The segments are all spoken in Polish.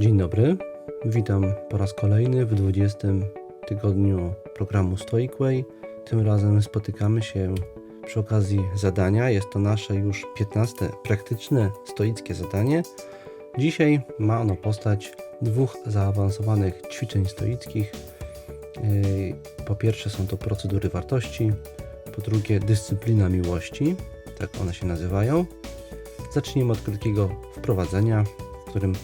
Dzień dobry, witam po raz kolejny w 20 tygodniu programu Stoic Way. Tym razem spotykamy się przy okazji zadania. Jest to nasze już 15 praktyczne stoickie zadanie. Dzisiaj ma ono postać dwóch zaawansowanych ćwiczeń stoickich. Yy, Po pierwsze są to procedury wartości, po drugie dyscyplina miłości, tak one się nazywają. Zacznijmy od krótkiego wprowadzenia, w którym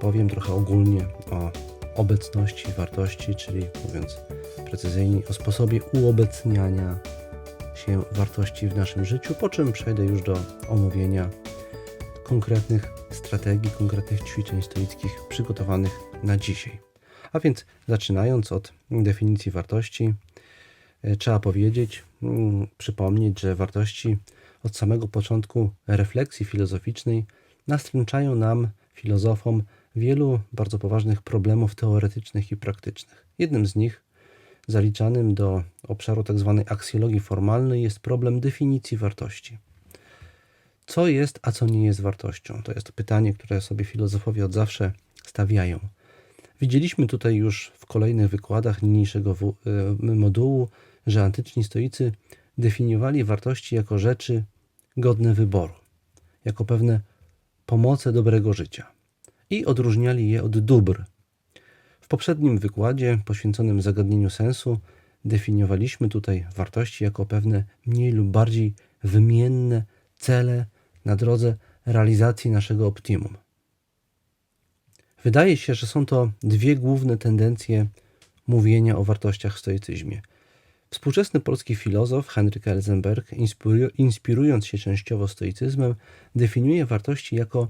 powiem trochę ogólnie o obecności wartości, czyli mówiąc precyzyjniej, o sposobie uobecniania się wartości w naszym życiu, po czym przejdę już do omówienia konkretnych strategii, konkretnych ćwiczeń stoickich przygotowanych na dzisiaj. A więc zaczynając od definicji wartości, e, trzeba powiedzieć, mm, przypomnieć, że wartości od samego początku refleksji filozoficznej nastręczają nam, filozofom, wielu bardzo poważnych problemów teoretycznych i praktycznych. Jednym z nich, zaliczanym do obszaru tzw. aksjologii formalnej, jest problem definicji wartości. Co jest, a co nie jest wartością? To jest pytanie, które sobie filozofowie od zawsze stawiają. Widzieliśmy tutaj już w kolejnych wykładach niniejszego y, modułu, że antyczni stoicy definiowali wartości jako rzeczy godne wyboru, jako pewne pomoce dobrego życia i odróżniali je od dóbr. W poprzednim wykładzie poświęconym zagadnieniu sensu definiowaliśmy tutaj wartości jako pewne mniej lub bardziej wymienne cele na drodze realizacji naszego optimum. Wydaje się, że są to dwie główne tendencje mówienia o wartościach w stoicyzmie. Współczesny polski filozof Henryk Elzenberg, inspiru- inspirując się częściowo stoicyzmem, definiuje wartości jako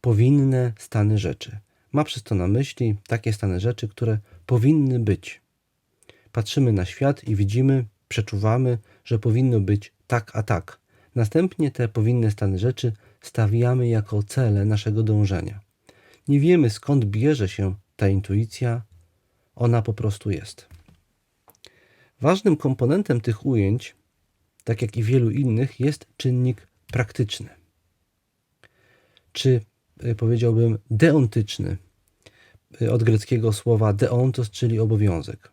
powinne stany rzeczy. Ma przez to na myśli takie stany rzeczy, które powinny być. Patrzymy na świat i widzimy, przeczuwamy, że powinno być tak a tak. Następnie te powinne stany rzeczy stawiamy jako cele naszego dążenia. Nie wiemy skąd bierze się ta intuicja, ona po prostu jest. Ważnym komponentem tych ujęć, tak jak i wielu innych, jest czynnik praktyczny. Czy powiedziałbym deontyczny, y, od greckiego słowa deontos, czyli obowiązek.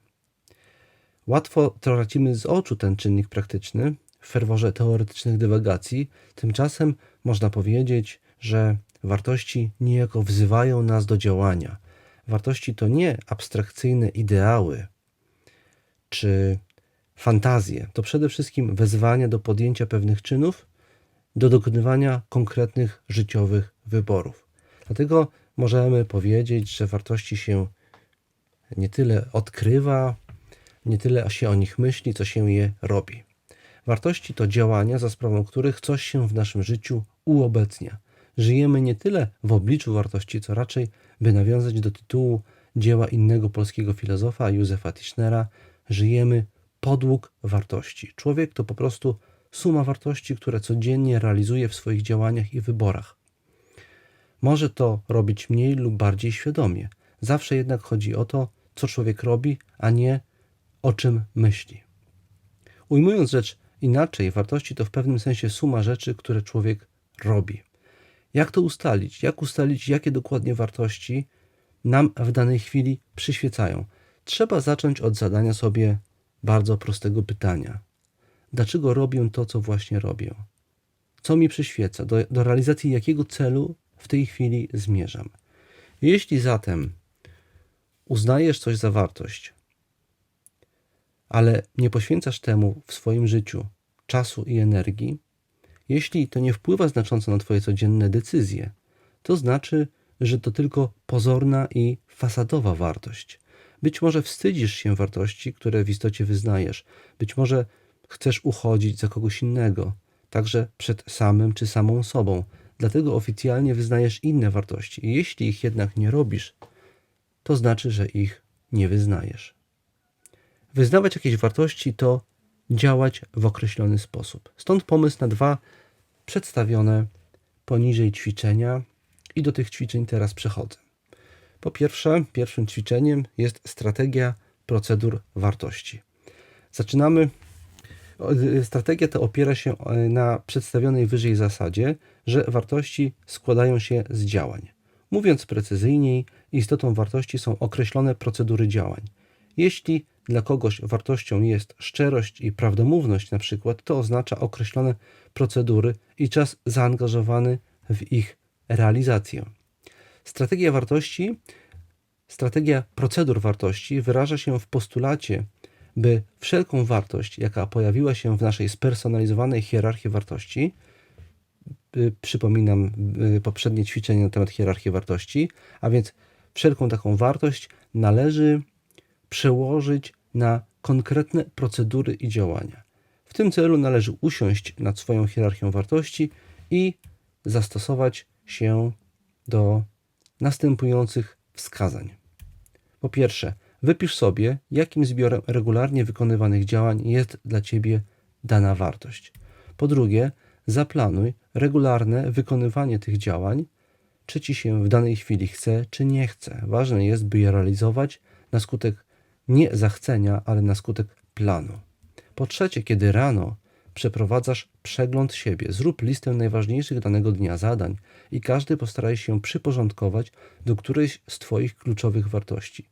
Łatwo tracimy z oczu ten czynnik praktyczny w ferworze teoretycznych dywagacji, tymczasem można powiedzieć, że wartości niejako wzywają nas do działania. Wartości to nie abstrakcyjne ideały, czy fantazje, to przede wszystkim wezwania do podjęcia pewnych czynów, do dokonywania konkretnych życiowych wyborów. Dlatego możemy powiedzieć, że wartości się nie tyle odkrywa, nie tyle się o nich myśli, co się je robi. Wartości to działania, za sprawą których coś się w naszym życiu uobecnia. Żyjemy nie tyle w obliczu wartości, co raczej, by nawiązać do tytułu dzieła innego polskiego filozofa, Józefa Tischnera, żyjemy podług wartości. Człowiek to po prostu suma wartości, które codziennie realizuje w swoich działaniach i wyborach. Może to robić mniej lub bardziej świadomie. Zawsze jednak chodzi o to, co człowiek robi, a nie o czym myśli. Ujmując rzecz inaczej, wartości to w pewnym sensie suma rzeczy, które człowiek robi. Jak to ustalić? Jak ustalić, jakie dokładnie wartości nam w danej chwili przyświecają? Trzeba zacząć od zadania sobie bardzo prostego pytania: dlaczego robię to, co właśnie robię? Co mi przyświeca? Do, do realizacji jakiego celu w tej chwili zmierzam? Jeśli zatem uznajesz coś za wartość, ale nie poświęcasz temu w swoim życiu czasu i energii, jeśli to nie wpływa znacząco na Twoje codzienne decyzje, to znaczy, że to tylko pozorna i fasadowa wartość. Być może wstydzisz się wartości, które w istocie wyznajesz. Być może chcesz uchodzić za kogoś innego, także przed samym czy samą sobą. Dlatego oficjalnie wyznajesz inne wartości. Jeśli ich jednak nie robisz, to znaczy, że ich nie wyznajesz. Wyznawać jakieś wartości to działać w określony sposób. Stąd pomysł na dwa przedstawione poniżej ćwiczenia i do tych ćwiczeń teraz przechodzę. Po pierwsze, pierwszym ćwiczeniem jest strategia procedur wartości. Zaczynamy. Strategia ta opiera się y, na przedstawionej wyżej zasadzie, że wartości składają się z działań. Mówiąc precyzyjniej, istotą wartości są określone procedury działań. Jeśli dla kogoś wartością jest szczerość i prawdomówność, na przykład, to oznacza określone procedury i czas zaangażowany w ich realizację. Strategia wartości, strategia procedur wartości wyraża się w postulacie, by wszelką wartość, jaka pojawiła się w naszej spersonalizowanej hierarchii wartości, y, przypominam y, poprzednie ćwiczenie na temat hierarchii wartości, a więc wszelką taką wartość należy przełożyć na konkretne procedury i działania. W tym celu należy usiąść nad swoją hierarchią wartości i zastosować się do następujących wskazań. Po pierwsze, wypisz sobie, jakim zbiorem regularnie wykonywanych działań jest dla Ciebie dana wartość. Po drugie, zaplanuj regularne wykonywanie tych działań, czy Ci się w danej chwili chce, czy nie chce. Ważne jest, by je realizować na skutek nie zachcenia, ale na skutek planu. Po trzecie, kiedy rano przeprowadzasz przegląd siebie, zrób listę najważniejszych danego dnia zadań i każdy postaraj się przyporządkować do którejś z Twoich kluczowych wartości.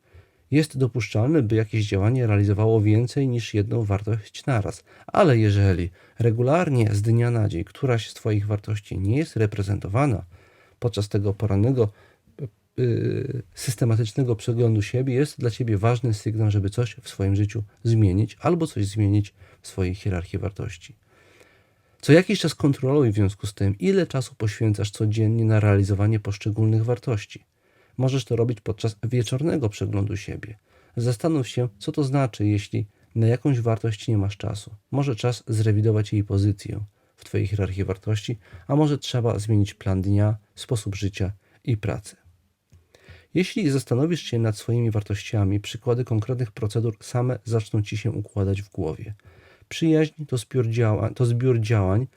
Jest dopuszczalne, by jakieś działanie realizowało więcej niż jedną wartość naraz, ale jeżeli regularnie z dnia na dzień któraś z Twoich wartości nie jest reprezentowana podczas tego porannego yy, systematycznego przeglądu siebie, jest dla Ciebie ważny sygnał, żeby coś w swoim życiu zmienić albo coś zmienić w swojej hierarchii wartości. Co jakiś czas kontroluj w związku z tym, ile czasu poświęcasz codziennie na realizowanie poszczególnych wartości. Możesz to robić podczas wieczornego przeglądu siebie. Zastanów się, co to znaczy, jeśli na jakąś wartość nie masz czasu. Może czas zrewidować jej pozycję w Twojej hierarchii wartości, a może trzeba zmienić plan dnia, sposób życia i pracy. Jeśli zastanowisz się nad swoimi wartościami, przykłady konkretnych procedur same zaczną Ci się układać w głowie. Przyjaźń to to zbiór działań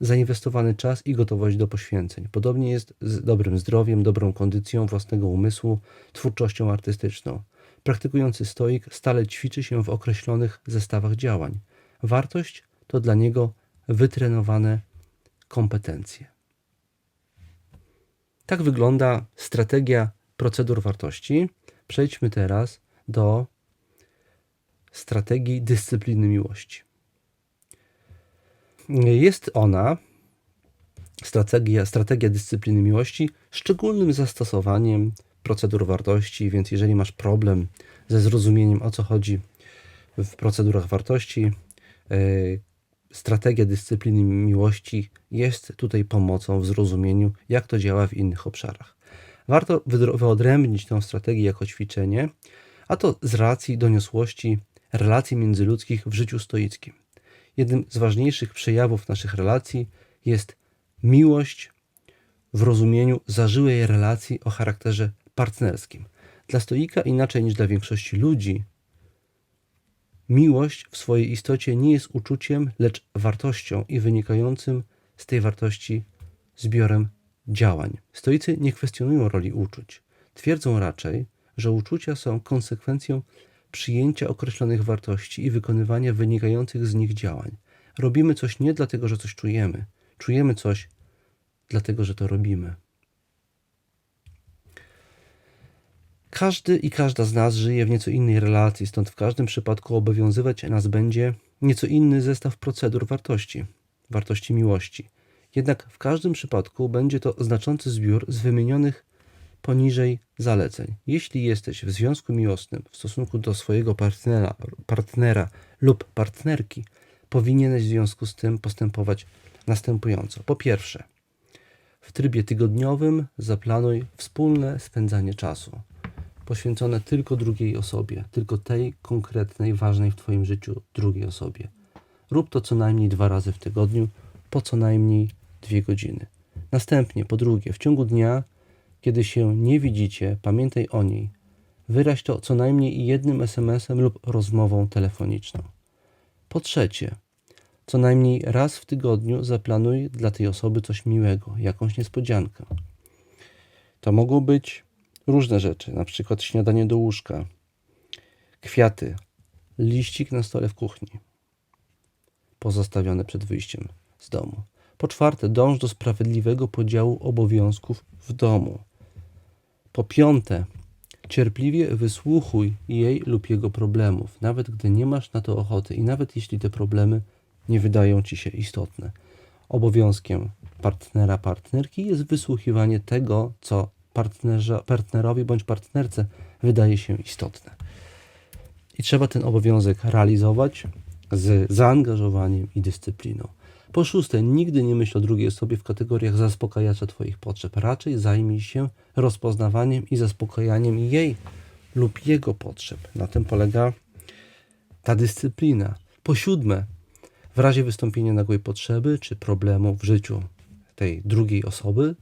zainwestowany czas i gotowość do poświęceń. Podobnie jest z dobrym zdrowiem, dobrą kondycją własnego umysłu, twórczością artystyczną. Praktykujący stoik stale ćwiczy się w określonych zestawach działań. Wartość to dla niego wytrenowane kompetencje. Tak wygląda strategia procedur wartości. Przejdźmy teraz do strategii dyscypliny miłości. Jest ona, strategia, strategia dyscypliny miłości, szczególnym zastosowaniem procedur wartości, więc jeżeli masz problem ze zrozumieniem, o co chodzi w procedurach wartości, e, strategia dyscypliny miłości jest tutaj pomocą w zrozumieniu, jak to działa w innych obszarach. Warto wyodrębnić tę strategię jako ćwiczenie, a to z racji doniosłości relacji międzyludzkich w życiu stoickim. Jednym z ważniejszych przejawów naszych relacji jest miłość w rozumieniu zażyłej relacji o charakterze partnerskim. Dla stoika, inaczej niż dla większości ludzi, miłość w swojej istocie nie jest uczuciem, lecz wartością i wynikającym z tej wartości zbiorem działań. Stoicy nie kwestionują roli uczuć. Twierdzą raczej, że uczucia są konsekwencją przyjęcia określonych wartości i wykonywania wynikających z nich działań. Robimy coś nie dlatego, że coś czujemy. Czujemy coś dlatego, że to robimy. Każdy i każda z nas żyje w nieco innej relacji, stąd w każdym przypadku obowiązywać nas będzie nieco inny zestaw procedur wartości, wartości miłości. Jednak w każdym przypadku będzie to znaczący zbiór z wymienionych poniżej zaleceń. Jeśli jesteś w związku miłosnym w stosunku do swojego partnera, partnera lub partnerki, powinieneś w związku z tym postępować następująco. Po pierwsze, w trybie tygodniowym zaplanuj wspólne spędzanie czasu, poświęcone tylko drugiej osobie, tylko tej konkretnej, ważnej w Twoim życiu drugiej osobie. Rób to co najmniej dwa razy w tygodniu, po co najmniej dwie godziny. Następnie, po drugie, w ciągu dnia kiedy się nie widzicie, pamiętaj o niej. Wyraź to co najmniej jednym SMS-em lub rozmową telefoniczną. Po trzecie, co najmniej raz w tygodniu zaplanuj dla tej osoby coś miłego, jakąś niespodziankę. To mogą być różne rzeczy, na przykład śniadanie do łóżka, kwiaty, liścik na stole w kuchni, pozostawione przed wyjściem z domu. Po czwarte, dąż do sprawiedliwego podziału obowiązków w domu. Po piąte, cierpliwie wysłuchuj jej lub jego problemów, nawet gdy nie masz na to ochoty i nawet jeśli te problemy nie wydają ci się istotne. Obowiązkiem partnera, partnerki jest wysłuchiwanie tego, co partnerowi bądź partnerce wydaje się istotne. I trzeba ten obowiązek realizować z zaangażowaniem i dyscypliną. Po szóste, nigdy nie myśl o drugiej osobie w kategoriach zaspokajacza Twoich potrzeb. Raczej zajmij się rozpoznawaniem i zaspokajaniem jej lub jego potrzeb. Na tym polega ta dyscyplina. Po siódme, w razie wystąpienia nagłej potrzeby czy problemu w życiu tej drugiej osoby,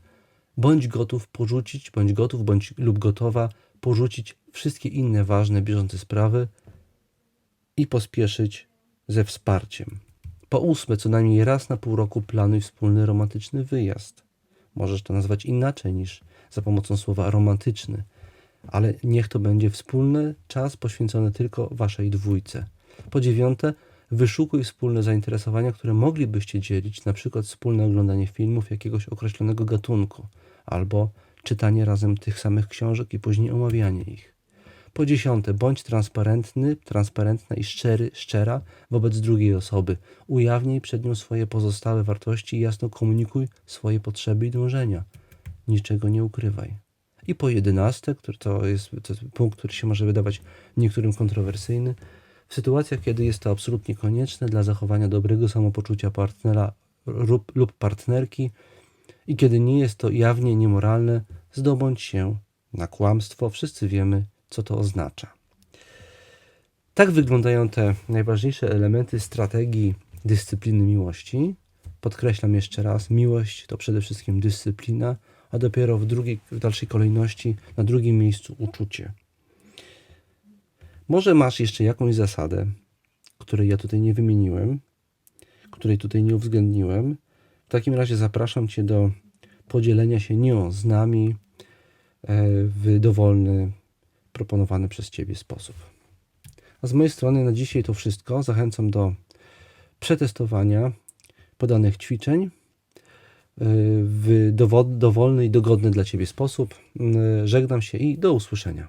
bądź gotów porzucić, bądź gotów, bądź lub gotowa porzucić wszystkie inne ważne, bieżące sprawy i pospieszyć ze wsparciem. Po ósme, co najmniej raz na pół roku planuj wspólny romantyczny wyjazd. Możesz to nazwać inaczej niż za pomocą słowa romantyczny, ale niech to będzie wspólny czas poświęcony tylko waszej dwójce. Po dziewiąte, wyszukuj wspólne zainteresowania, które moglibyście dzielić, na przykład wspólne oglądanie filmów jakiegoś określonego gatunku, albo czytanie razem tych samych książek i później omawianie ich. Po dziesiąte, bądź transparentny, transparentna i szczery, szczera wobec drugiej osoby. Ujawnij przed nią swoje pozostałe wartości i jasno komunikuj swoje potrzeby i dążenia. Niczego nie ukrywaj. I po jedenaste, który to jest, to jest punkt, który się może wydawać niektórym kontrowersyjny, w sytuacjach, kiedy jest to absolutnie konieczne dla zachowania dobrego samopoczucia partnera lub, lub partnerki i kiedy nie jest to jawnie niemoralne, zdobądź się na kłamstwo. Wszyscy wiemy, co to oznacza. Tak wyglądają te najważniejsze elementy strategii dyscypliny miłości. Podkreślam jeszcze raz, miłość to przede wszystkim dyscyplina, a dopiero w, drugiej, w dalszej kolejności na drugim miejscu uczucie. Może masz jeszcze jakąś zasadę, której ja tutaj nie wymieniłem, której tutaj nie uwzględniłem. W takim razie zapraszam Cię do podzielenia się nią z nami e, w dowolny, proponowany przez Ciebie sposób. A z mojej strony na dzisiaj to wszystko. Zachęcam do przetestowania podanych ćwiczeń e, w dowo- dowolny i dogodny dla Ciebie sposób. E, Żegnam się i do usłyszenia.